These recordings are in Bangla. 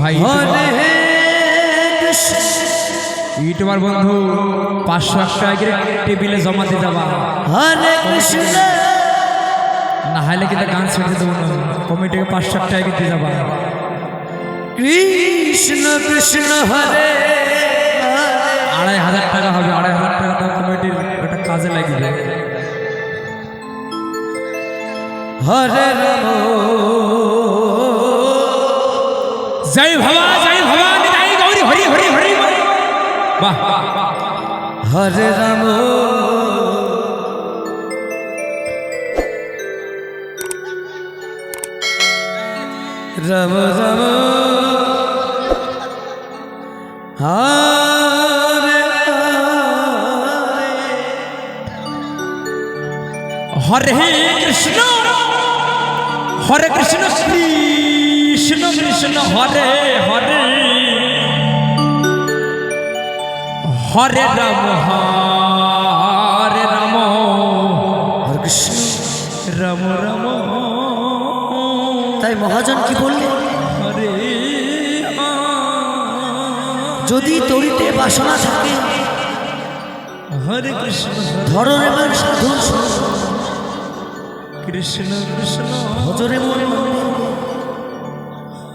ভাই ইউটিউবার বন্ধু পাঁচশো এক টাকা করে টেবিলে জমা দিয়ে যাবা। না হাইলে কিন্তু গান ছেড়ে দেবো না। কমিটিকে পাঁচশো এক টাকা দিয়ে যাবা। কৃষ্ণ কৃষ্ণ হরে আড়াই হাজার টাকা হবে আড়াই হাজার টাকা তো কমিটির একটা কাজে লাগবে হরে রাম জয় ভবা জয় ভবা জয় গৌরী হরি হরি হরি বাহ হরে রাম। রাম রাম। হরে হরে কৃষ্ণ হরে কৃষ্ণ কৃষ্ণ হরে হরে। হরে রাম হরে রাম। হরে কৃষ্ণ। রাম রাম। তাই মহাজন কি বললেন হরে যদি তরিতে বাসনা থাকে হরে কৃষ্ণ। ধরন সাধুর কৃষ্ণ কৃষ্ণ। হজরে মনে মনে।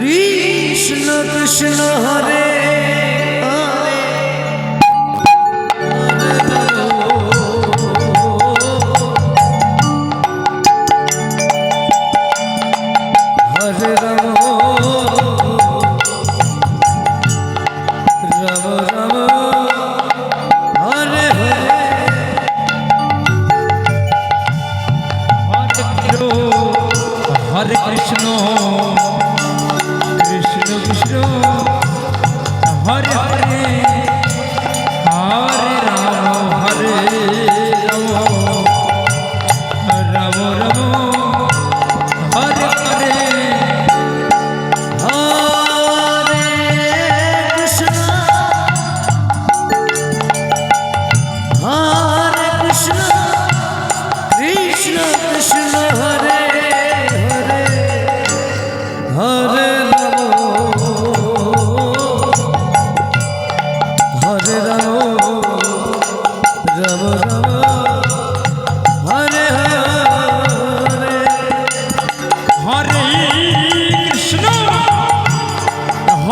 কৃষ্ণ কৃষ্ণ হরে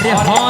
হরে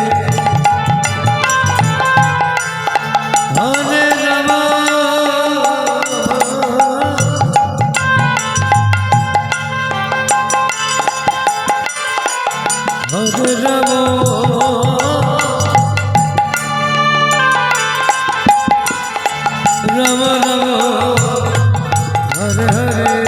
রে